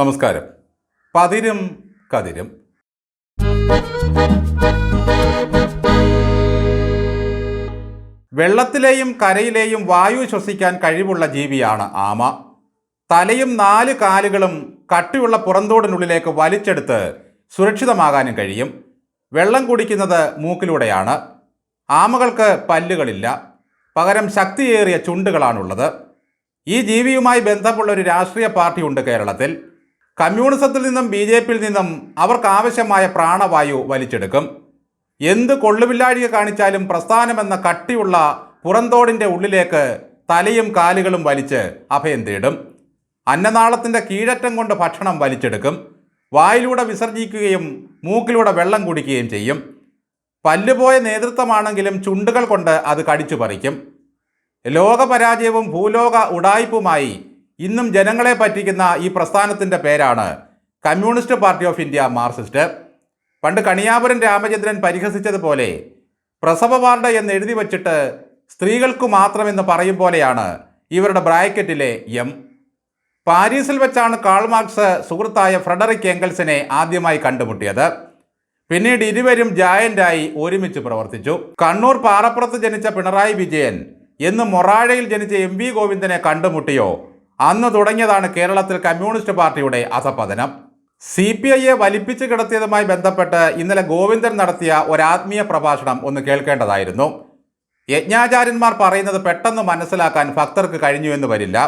നമസ്കാരം. പതിരും കതിരും. വെള്ളത്തിലെയും കരയിലെയും വായു ശ്വസിക്കാൻ കഴിവുള്ള ജീവിയാണ് ആമ. തലയും നാല് കാലുകളും കട്ടിയുള്ള പുറന്തോടിനുള്ളിലേക്ക് വലിച്ചെടുത്ത് സുരക്ഷിതമാകാനും കഴിയും. വെള്ളം കുടിക്കുന്നത് മൂക്കിലൂടെയാണ്. ആമകൾക്ക് പല്ലുകളില്ല. പകരം ശക്തിയേറിയ ചുണ്ടുകളാണുള്ളത്. ഈ ജീവിയുമായി ബന്ധമുള്ള ഒരു രാഷ്ട്രീയ പാർട്ടിയുണ്ട് കേരളത്തിൽ. കമ്മ്യൂണിസത്തിൽ നിന്നും ബി ജെ പിയിൽ നിന്നും അവർക്ക് ആവശ്യമായ പ്രാണവായു വലിച്ചെടുക്കും. എന്ത് കൊള്ളുവില്ലാഴിക കാണിച്ചാലും പ്രസ്ഥാനമെന്ന കട്ടിയുള്ള പുറന്തോടിന്റെ ഉള്ളിലേക്ക് തലയും കാലുകളും വലിച്ച് അഭയം തേടും. അന്നനാളത്തിന്റെ കീഴറ്റം കൊണ്ട് ഭക്ഷണം വലിച്ചെടുക്കും. വായിലൂടെ വിസർജിക്കുകയും മൂക്കിലൂടെ വെള്ളം കുടിക്കുകയും ചെയ്യും. പല്ലുപോയ നേതൃത്വമാണെങ്കിലും ചുണ്ടുകൾ കൊണ്ട് അത് കടിച്ചു പറിക്കും ലോകപരാജയവും ഭൂലോക ഉടായ്പുമായി ഇന്നും ജനങ്ങളെ പറ്റിക്കുന്ന ഈ പ്രസ്ഥാനത്തിന്റെ പേരാണ് communist party of India Marxist പണ്ട് കണിയാപുരം രാമചന്ദ്രൻ പരിഹസിച്ചതുപോലെ പ്രസവ വാർഡ് എന്ന് എഴുതി വച്ചിട്ട് സ്ത്രീകൾക്കു മാത്രമെന്ന് പറയും പോലെയാണ് ഇവരുടെ ബ്രാക്കറ്റിലെ എം. പാരീസിൽ വെച്ചാണ് കാൾ മാർക്സ് സുഹൃത്തായ ഫ്രെഡറിക് എംഗൽസിനെ ആദ്യമായി കണ്ടുമുട്ടിയത്. പിന്നീട് ഇരുവരും ജായന്റായി ഒരുമിച്ച് പ്രവർത്തിച്ചു. കണ്ണൂർ പാറപ്പുറത്ത് ജനിച്ച പിണറായി വിജയൻ എന്ന് മൊറാഴയിൽ ജനിച്ച എം വി ഗോവിന്ദനെ കണ്ടുമുട്ടിയോ? അന്ന് തുടങ്ങിയതാണ് കേരളത്തിൽ കമ്മ്യൂണിസ്റ്റ് പാർട്ടിയുടെ അധപതനം. സി പി ഐയെ വലിപ്പിച്ച് കിടത്തിയതുമായി ബന്ധപ്പെട്ട് ഇന്നലെ ഗോവിന്ദൻ നടത്തിയ ഒരാത്മീയ പ്രഭാഷണം ഒന്ന് കേൾക്കേണ്ടതായിരുന്നു. യജ്ഞാചാര്യന്മാർ പറയുന്നത് പെട്ടെന്ന് മനസ്സിലാക്കാൻ ഭക്തർക്ക് കഴിഞ്ഞു എന്ന് വരില്ല.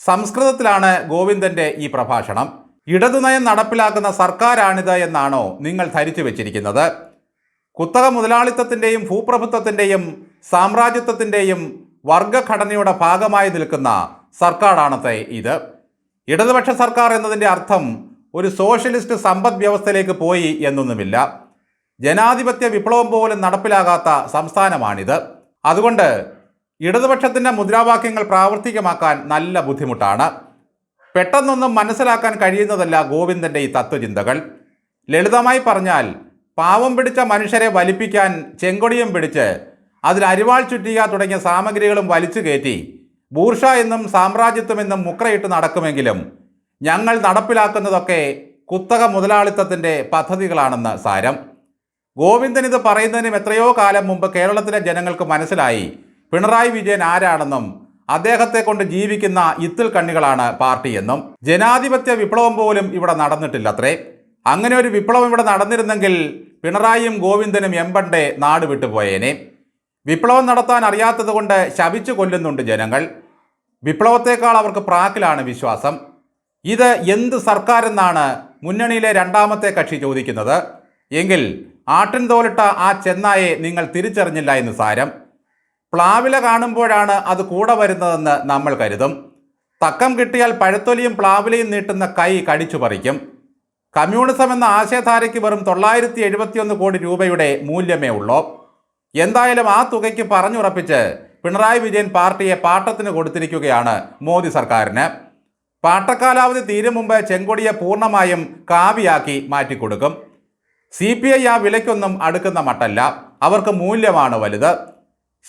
സംസ്കൃതത്തിലാണ് ഗോവിന്ദന്റെ ഈ പ്രഭാഷണം. ഇടതുനയം നടപ്പിലാക്കുന്ന സർക്കാരാണിത് എന്നാണോ നിങ്ങൾ ധരിച്ചു വെച്ചിരിക്കുന്നത്. കുത്തക മുതലാളിത്തത്തിന്റെയും ഭൂപ്രഭുത്വത്തിന്റെയും സാമ്രാജ്യത്വത്തിന്റെയും വർഗഘടനയുടെ ഭാഗമായി നിൽക്കുന്ന സർക്കാരാണത്തെ ഇത്. ഇടതുപക്ഷ സർക്കാർ എന്നതിന്റെ അർത്ഥം ഒരു സോഷ്യലിസ്റ്റ് സമ്പദ് വ്യവസ്ഥയിലേക്ക് പോയി എന്നൊന്നുമില്ല. ജനാധിപത്യ വിപ്ലവം പോലും നടപ്പിലാകാത്ത സംസ്ഥാനമാണിത്. അതുകൊണ്ട് ഇടതുപക്ഷത്തിന്റെ മുദ്രാവാക്യങ്ങൾ പ്രാവർത്തികമാക്കാൻ നല്ല ബുദ്ധിമുട്ടാണ്. പെട്ടെന്നൊന്നും മനസ്സിലാക്കാൻ കഴിയുന്നതല്ല ഗോവിന്ദന്റെ ഈ തത്വചിന്തകൾ. ലളിതമായി പറഞ്ഞാൽ പാവം പിടിച്ച മനുഷ്യരെ വലിപ്പിക്കാൻ ചെങ്കൊടിയും പിടിച്ച് അതിൽ അരിവാൾ ചുറ്റിക തുടങ്ങിയ സാമഗ്രികളും വലിച്ചു കയറ്റി ബൂർഷ എന്നും സാമ്രാജ്യത്വമെന്നും മുക്രയിട്ട് നടക്കുമെങ്കിലും ഞങ്ങൾ നടപ്പിലാക്കുന്നതൊക്കെ കുത്തക മുതലാളിത്തത്തിന്റെ പദ്ധതികളാണെന്ന് സാരം. ഗോവിന്ദൻ ഇത് പറയുന്നതിനും എത്രയോ കാലം മുമ്പ് കേരളത്തിലെ ജനങ്ങൾക്ക് മനസ്സിലായി പിണറായി വിജയൻ ആരാണെന്നും അദ്ദേഹത്തെ കൊണ്ട് ജീവിക്കുന്ന ഇത്തിൽ കണ്ണികളാണ് പാർട്ടിയെന്നും ജനാധിപത്യ വിപ്ലവം പോലും ഇവിടെ നടന്നിട്ടില്ലത്രേ. അങ്ങനെ ഒരു വിപ്ലവം ഇവിടെ നടന്നിരുന്നെങ്കിൽ പിണറായിയും ഗോവിന്ദനും എമ്പണ്ടേ നാട് വിട്ടുപോയേനെ. വിപ്ലവം നടത്താൻ അറിയാത്തതുകൊണ്ട് ശപിച്ചു കൊല്ലുന്നുണ്ട് ജനങ്ങൾ. വിപ്ലവത്തേക്കാൾ അവർക്ക് പ്രാക്കിലാണ് വിശ്വാസം. ഇത് എന്ത് സർക്കാരെന്നാണ് മുന്നണിയിലെ രണ്ടാമത്തെ കക്ഷി ചോദിക്കുന്നത്. എങ്കിൽ ആട്ടിൻ തോലിട്ട ആ ചെന്നായെ നിങ്ങൾ തിരിച്ചറിഞ്ഞില്ല എന്ന് സാരം. പ്ലാവില കാണുമ്പോഴാണ് അത് കൂടെ വരുന്നതെന്ന് നമ്മൾ കരുതും. തക്കം കിട്ടിയാൽ പഴത്തൊലിയും പ്ലാവിലയും നീട്ടുന്ന കൈ കടിച്ചു പറിക്കും. കമ്മ്യൂണിസം എന്ന ആശയധാരയ്ക്ക് വെറും തൊള്ളായിരത്തി എഴുപത്തിയൊന്ന് കോടി രൂപയുടെ മൂല്യമേ ഉള്ളൂ. എന്തായാലും ആ തുകയ്ക്ക് പറഞ്ഞുറപ്പിച്ച് പിണറായി വിജയൻ പാർട്ടിയെ പാട്ടത്തിന് കൊടുത്തിരിക്കുകയാണ് മോദി സർക്കാരിന്. പാട്ടക്കാലാവധി തീരും മുമ്പ് ചെങ്കൊടിയെ പൂർണമായും കാവിയാക്കി മാറ്റിക്കൊടുക്കും. സി പി ഐ ആ വിലയ്ക്കൊന്നും അടുക്കുന്ന മട്ടല്ല. അവർക്ക് മൂല്യമാണ് വലുത്.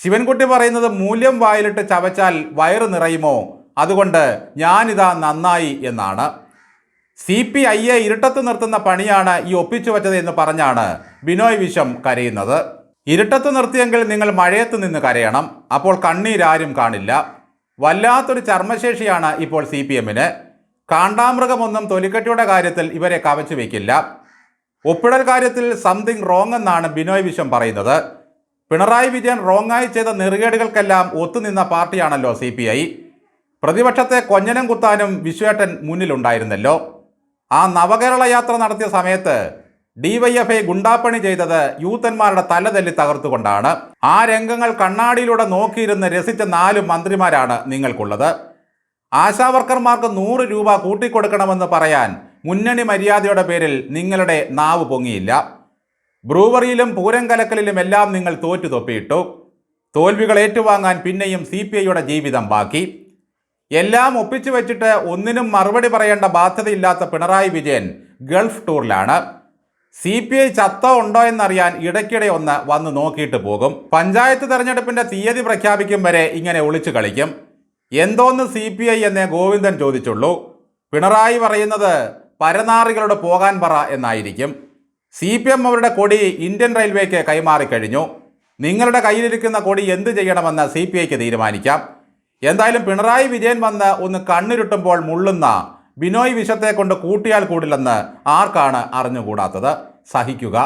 ശിവൻകുട്ടി പറയുന്നത് മൂല്യം വായിലിട്ട് ചവച്ചാൽ വയറ് നിറയുമോ? അതുകൊണ്ട് ഞാനിതാ നന്നായി എന്നാണ്. സി പി ഐയെ ഇരുട്ടത്ത് നിർത്തുന്ന പണിയാണ് ഈ ഒപ്പിച്ചു വച്ചത് എന്ന് പറഞ്ഞാണ് ബിനോയ് വിശ്വം കരയുന്നത്. ഇരുട്ടത്ത് നിർത്തിയെങ്കിൽ നിങ്ങൾ മഴയത്ത് നിന്ന് കരയണം. അപ്പോൾ കണ്ണീരാരും കാണില്ല. വല്ലാത്തൊരു ചർമ്മശേഷിയാണ് ഇപ്പോൾ സി പി എമ്മിന്. കാണ്ടാമൃഗമൊന്നും തൊലിക്കെട്ടിയുടെ കാര്യത്തിൽ ഇവരെ കവച്ചു വയ്ക്കില്ല ഒപ്പിടൽ കാര്യത്തിൽ സംതിങ് റോങ് എന്നാണ് ബിനോയ് വിശ്വം പറയുന്നത്. പിണറായി വിജയൻ റോങ്ങായി ചെയ്ത നെറുകേടുകൾക്കെല്ലാം ഒത്തുനിന്ന പാർട്ടിയാണല്ലോ സി പി ഐ. പ്രതിപക്ഷത്തെ കൊഞ്ഞനം കുത്താനും വിശ്വേട്ടൻ മുന്നിലുണ്ടായിരുന്നല്ലോ. ആ നവകേരള യാത്ര നടത്തിയ സമയത്ത് ഡിവൈഎഫ്ഐ ഗുണ്ടാപ്പണി ചെയ്തത് യൂത്തന്മാരുടെ തലതല്ലി തകർത്തുകൊണ്ടാണ്. ആ രംഗങ്ങൾ കണ്ണാടിയിലൂടെ നോക്കിയിരുന്ന് രസിച്ച നാല് മന്ത്രിമാരാണ് നിങ്ങൾക്കുള്ളത്. ആശാവർക്കർമാർക്ക് നൂറ് രൂപ കൂട്ടിക്കൊടുക്കണമെന്ന് പറയാൻ മുന്നണി മര്യാദയുടെ പേരിൽ നിങ്ങളുടെ നാവ് പൊങ്ങിയില്ല. ബ്രൂവറിയിലും പൂരം കലക്കലിലും എല്ലാം നിങ്ങൾ തോറ്റു തൊപ്പിയിട്ടു തോൽവികൾ ഏറ്റുവാങ്ങാൻ പിന്നെയും സി പി ഐയുടെ ജീവിതം ബാക്കി. എല്ലാം ഒപ്പിച്ചു വെച്ചിട്ട് ഒന്നിനും മറുപടി പറയേണ്ട ബാധ്യതയില്ലാത്ത പിണറായി വിജയൻ ഗൾഫ് ടൂറിലാണ്. സി പി ഐ ചത്ത ഉണ്ടോ എന്നറിയാൻ ഇടയ്ക്കിടെ ഒന്ന് വന്ന് നോക്കിയിട്ട് പോകും. പഞ്ചായത്ത് തെരഞ്ഞെടുപ്പിന്റെ തീയതി പ്രഖ്യാപിക്കും വരെ ഇങ്ങനെ ഒളിച്ചു കളിക്കും. എന്തോന്ന് സി പി ഐ എന്നേ ഗോവിന്ദൻ ചോദിച്ചുള്ളൂ. പിണറായി പറയുന്നത് പരനാറികളോട് പോകാൻ പറ എന്നായിരിക്കും. സി പി എം അവരുടെ കൊടി ഇന്ത്യൻ റെയിൽവേക്ക് കൈമാറിക്കഴിഞ്ഞു നിങ്ങളുടെ കയ്യിലിരിക്കുന്ന കൊടി എന്ത് ചെയ്യണമെന്ന് സി പി ഐക്ക് തീരുമാനിക്കാം. എന്തായാലും പിണറായി വിജയൻ വന്ന് ഒന്ന് കണ്ണിരുട്ടുമ്പോൾ മുള്ളുന്ന ബിനോയ് വിശ്വത്തെ കൊണ്ട് കൂട്ടിയാൽ കൂടില്ലെന്ന് ആർക്കാണ് അറിഞ്ഞുകൂടാത്തത്? സഹിക്കുക.